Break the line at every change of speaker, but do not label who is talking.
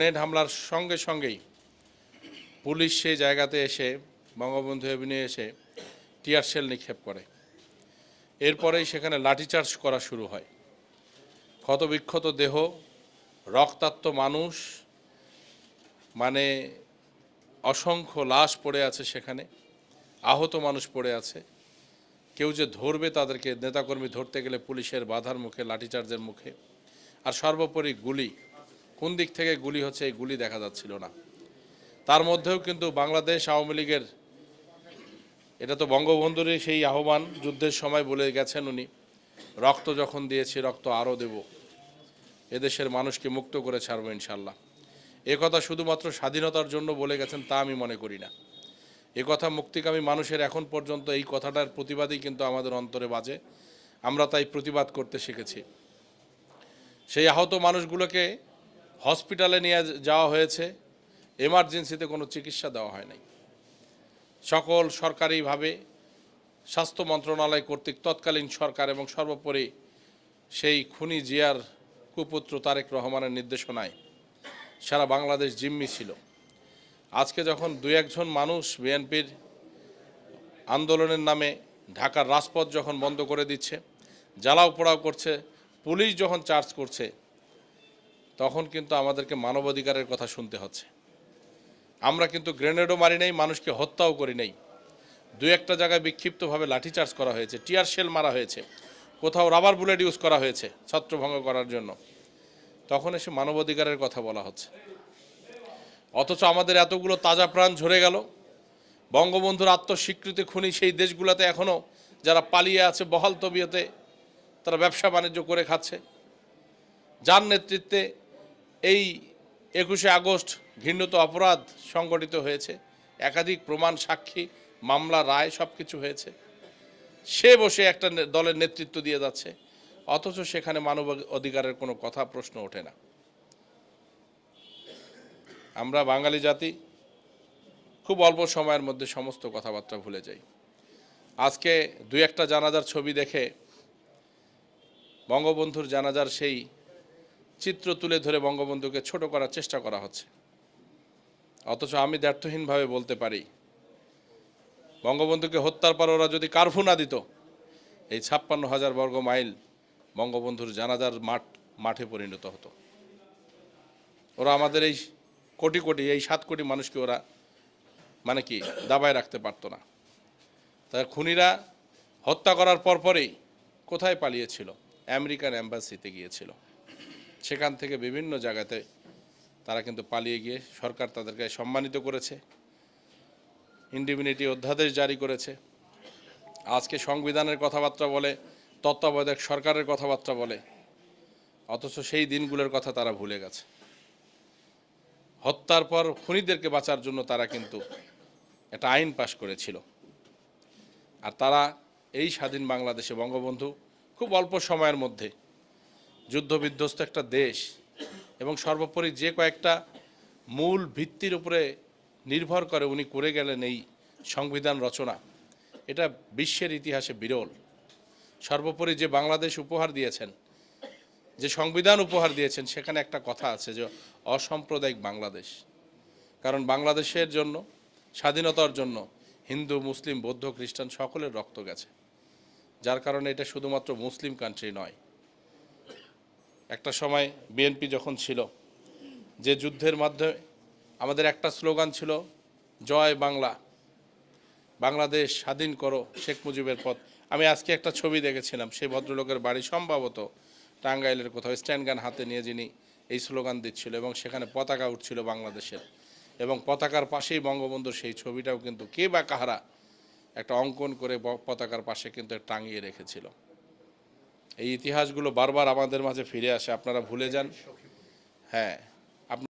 Grenade হামলার সঙ্গে সঙ্গেই পুলিশ সেই জায়গাতে এসে, বঙ্গবন্ধু এভিনিউ এসে টিয়ার শেল নিক্ষেপ করে। এরপরেই সেখানে লাঠিচার্জ করা শুরু হয়। ক্ষতবিক্ষত দেহ, রক্তাক্ত মানুষ মানে অসংখ্য লাশ পড়ে আছে সেখানে, আহত মানুষ পড়ে আছে। কেউ যে ধরবে তাদেরকে, নেতাকর্মী ধরতে গেলে পুলিশের বাধার মুখে, লাঠিচার্জের মুখে। আর সর্বোপরি গুলি কোন দিক থেকে গুলি হচ্ছে এই গুলি দেখা যাচ্ছিল না। তার মধ্যেও কিন্তু বাংলাদেশ আওয়ামী লীগের, এটা তো বঙ্গবন্ধুরই সেই আহ্বান, যুদ্ধের সময় বলে গেছেন উনি, রক্ত যখন দিয়েছি রক্ত আরও দেব, এদেশের মানুষকে মুক্ত করে ছাড়বো ইনশাল্লাহ কথা শুধুমাত্র স্বাধীনতার জন্য বলে গেছেন তা আমি মনে করি না। কথা মুক্তিকামী মানুষের এখন পর্যন্ত এই কথাটার প্রতিবাদই কিন্তু আমাদের অন্তরে বাজে, আমরা তাই প্রতিবাদ করতে শিখেছি। সেই আহত মানুষগুলোকে হসপিটালে নিয়ে যাওয়া হয়েছে এমার্জেন্সিতে কোনো চিকিৎসা দেওয়া হয় নাই। সকল সরকারিভাবে স্বাস্থ্য মন্ত্রণালয় কর্তৃক তৎকালীন সরকার এবং সর্বোপরি সেই খুনি জিয়ার কুপুত্র তারেক রহমানের নির্দেশনায় সারা বাংলাদেশ জিম্মি ছিল। আজকে যখন দু একজন মানুষ বিএনপির আন্দোলনের নামে ঢাকার রাজপথ যখন বন্ধ করে দিচ্ছে, জ্বালাও পোড়াও করছে, পুলিশ যখন চার্জ করছে তখন কিন্তু আমাদেরকে মানবাধিকারের কথা শুনতে হচ্ছে। আমরা কিন্তু গ্রেনেডও মারি নাই, মানুষকে হত্যাও করি নাই। দু একটা জায়গায় বিক্ষিপ্তভাবে লাঠিচার্জ করা হয়েছে, টিয়ার শেল মারা হয়েছে, কোথাও রাবার বুলেট ইউজ করা হয়েছে ছত্রভঙ্গ করার জন্য। তখন এসে মানবাধিকারের কথা বলা হচ্ছে। অথচ আমাদের এতগুলো তাজা প্রাণ ঝরে গেল। বঙ্গবন্ধুর আত্মস্বীকৃতি খুনি সেই দেশগুলোতে এখনও যারা পালিয়ে আছে বহাল তবিয়তে, তারা ব্যবসা বাণিজ্য করে খাচ্ছে। যার নেতৃত্বে এই একুশে আগস্ট ঘৃণ্যত অপরাধ সংগঠিত হয়েছে। একাধিক প্রমাণ, সাক্ষী, মামলা, রায় সব কিছু হয়েছে। সে বসে একটা দলের নেতৃত্ব দিয়ে যাচ্ছে। অথচ সেখানে মানব অধিকারের কোনো কথা, প্রশ্ন ওঠে না। আমরা বাঙালি জাতি, খুব অল্প সময়ের মধ্যে সমস্ত কথাবার্তা ভুলে যাই। আজকে দুই একটা জানাজার ছবি দেখে বঙ্গবন্ধুর জানাজার সেই চিত্র তুলে ধরে বঙ্গবন্ধুকে ছোট করার চেষ্টা করা হচ্ছে। অথচ আমি দ্ব্যর্থহীনভাবে বলতে পারি, বঙ্গবন্ধুকে হত্যার পর ওরা যদি কারফু না দিত, এই ছাপ্পান্ন হাজার বর্গ মাইল বঙ্গবন্ধুর জানাজার মাঠ, মাঠে পরিণত হতো। ওরা আমাদের এই কোটি কোটি, এই সাত কোটি মানুষকে ওরা মানে কি, দাবায় রাখতে পারতো না। তার খুনিরা হত্যা করার পরপরেই কোথায় পালিয়েছিল? আমেরিকান অ্যাম্বাসিতে গিয়েছিল। সেখান থেকে বিভিন্ন জায়গাতে তারা কিন্তু পালিয়ে গিয়ে সরকার তাদেরকে সম্মানিত করেছে। ইন্ডিমিনিটি অধ্যাদেশ জারি করেছে। আজকে সংবিধানের কথাবার্তা বলে, তত্ত্বাবধায়ক সরকারের কথাবার্তা বলে, অথচ সেই দিনগুলোর কথা তারা ভুলে গেছে। হত্যার পর খুনিদেরকে বাঁচার জন্য তারা কিন্তু একটা আইন পাশ করেছিল। আর তারা এই স্বাধীন বাংলাদেশে বঙ্গবন্ধু খুব অল্প সময়ের মধ্যে যুদ্ধবিধ্বস্ত একটা দেশ এবং সর্বোপরি যে কয়েকটা মূল ভিত্তির উপরে নির্ভর করে উনি করে গেলেন এই সংবিধান রচনা। এটা বিশ্বের ইতিহাসে বিরল। সর্বোপরি যে বাংলাদেশ উপহার দিয়েছেন, যে সংবিধান উপহার দিয়েছেন, সেখানে একটা কথা আছে যে অসাম্প্রদায়িক বাংলাদেশ। কারণ বাংলাদেশের জন্য, স্বাধীনতার জন্য হিন্দু, মুসলিম, বৌদ্ধ, খ্রিস্টান সকলের রক্ত গেছে। যার কারণে এটা শুধুমাত্র মুসলিম কান্ট্রি নয় একটা সময় বিএনপি যখন ছিল, যে যুদ্ধের মাধ্যমে আমাদের একটা স্লোগান ছিল, জয় বাংলা, বাংলাদেশ স্বাধীন করো শেখ মুজিবের পথ। আমি আজকে একটা ছবি দেখেছিলাম, সেই ভদ্রলোকের বাড়ি সম্ভবত টাঙ্গাইলের কোথাও, স্ট্যান্ড গান হাতে নিয়ে যিনি এই স্লোগান দিচ্ছিল এবং সেখানে পতাকা উঠছিল বাংলাদেশের। এবং পতাকার পাশেই বঙ্গবন্ধুর সেই ছবিটাও কিন্তু কে বা কাহারা একটা অঙ্কন করে পতাকার পাশে কিন্তু টাঙিয়ে রেখেছিল। এই ইতিহাসগুলো বারবার আমাদের মাঝে ফিরে আসে আপনারা ভুলে যান। হ্যাঁ।